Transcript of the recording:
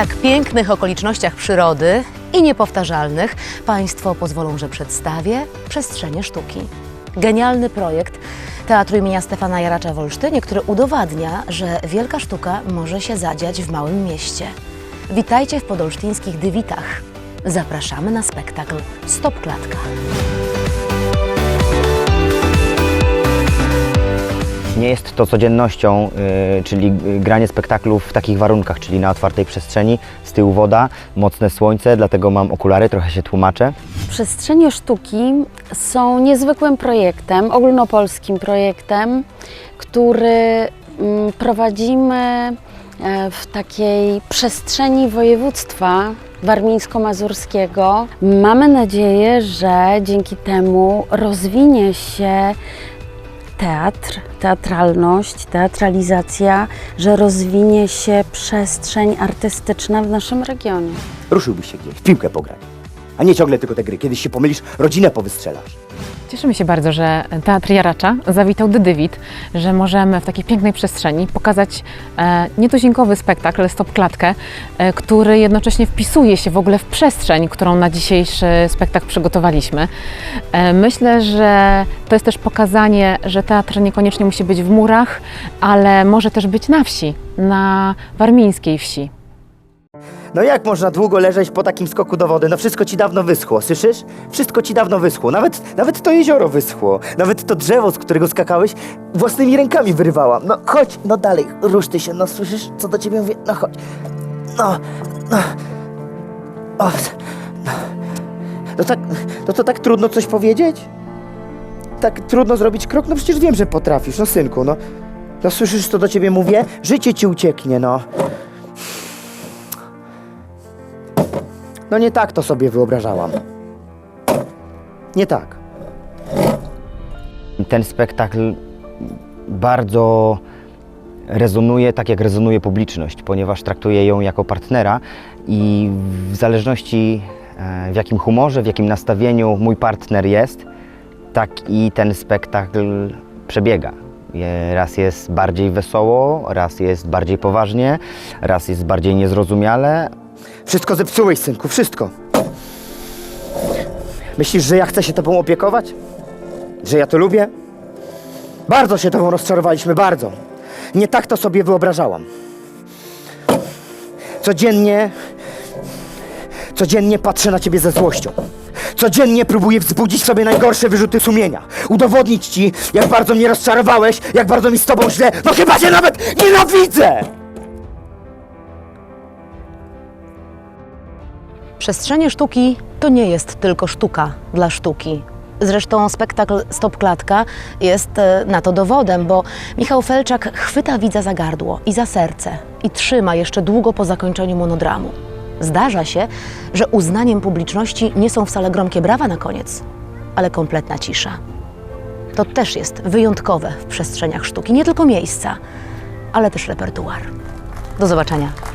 tak pięknych okolicznościach przyrody i niepowtarzalnych Państwo pozwolą, że przedstawię przestrzenie sztuki. Genialny projekt Teatru imienia Stefana Jaracza w Olsztynie, który udowadnia, że wielka sztuka może się zadziać w małym mieście. Witajcie w podolsztyńskich Dywitach. Zapraszamy na spektakl Stop Klatka. Nie jest to codziennością, y, czyli y, granie spektaklu w takich warunkach, czyli na otwartej przestrzeni, z tyłu woda, mocne słońce, dlatego mam okulary, trochę się tłumaczę. Przestrzenie sztuki są niezwykłym projektem, ogólnopolskim projektem, który mm, prowadzimy e, w takiej przestrzeni województwa warmińsko-mazurskiego. Mamy nadzieję, że dzięki temu rozwinie się teatr, teatralność, teatralizacja, że rozwinie się przestrzeń artystyczna w naszym regionie. Ruszyłbyś się gdzieś, w piłkę pograć. A nie ciągle tylko te gry. Kiedyś się pomylisz, rodzinę powystrzelasz. Cieszymy się bardzo, że Teatr Jaracza zawitał do Dywit, że możemy w takiej pięknej przestrzeni pokazać e, nietuzinkowy spektakl Stop Klatkę, e, który jednocześnie wpisuje się w ogóle w przestrzeń, którą na dzisiejszy spektakl przygotowaliśmy. E, myślę, że to jest też pokazanie, że teatr niekoniecznie musi być w murach, ale może też być na wsi, na warmińskiej wsi. No jak można długo leżeć po takim skoku do wody? No wszystko ci dawno wyschło, słyszysz? Wszystko ci dawno wyschło. Nawet, nawet to jezioro wyschło. Nawet to drzewo, z którego skakałeś, własnymi rękami wyrywałam. No chodź, no dalej, rusz ty się, no słyszysz, co do ciebie mówię? No chodź. No, no. O, no. No tak, no to tak trudno coś powiedzieć? Tak trudno zrobić krok? No przecież wiem, że potrafisz, no synku, no. No słyszysz, co do ciebie mówię? Życie ci ucieknie, no. No nie tak to sobie wyobrażałam. Nie tak. Ten spektakl bardzo rezonuje tak, jak rezonuje publiczność, ponieważ traktuje ją jako partnera i w zależności e, w jakim humorze, w jakim nastawieniu mój partner jest, tak i ten spektakl przebiega. Raz jest bardziej wesoło, raz jest bardziej poważnie, raz jest bardziej niezrozumiale, Wszystko zepsułeś, synku, wszystko. Myślisz, że ja chcę się tobą opiekować? Że ja to lubię? Bardzo się tobą rozczarowaliśmy, bardzo. Nie tak to sobie wyobrażałam. Codziennie, codziennie patrzę na ciebie ze złością. Codziennie próbuję wzbudzić sobie najgorsze wyrzuty sumienia. Udowodnić ci, jak bardzo mnie rozczarowałeś, jak bardzo mi z tobą źle. No chyba cię nawet nienawidzę! Przestrzenie sztuki to nie jest tylko sztuka dla sztuki. Zresztą spektakl Stop Klatka jest e, na to dowodem, bo Michał Felczak chwyta widza za gardło i za serce i trzyma jeszcze długo po zakończeniu monodramu. Zdarza się, że uznaniem publiczności nie są wcale gromkie brawa na koniec, ale kompletna cisza. To też jest wyjątkowe w przestrzeniach sztuki, nie tylko miejsca, ale też repertuar. Do zobaczenia.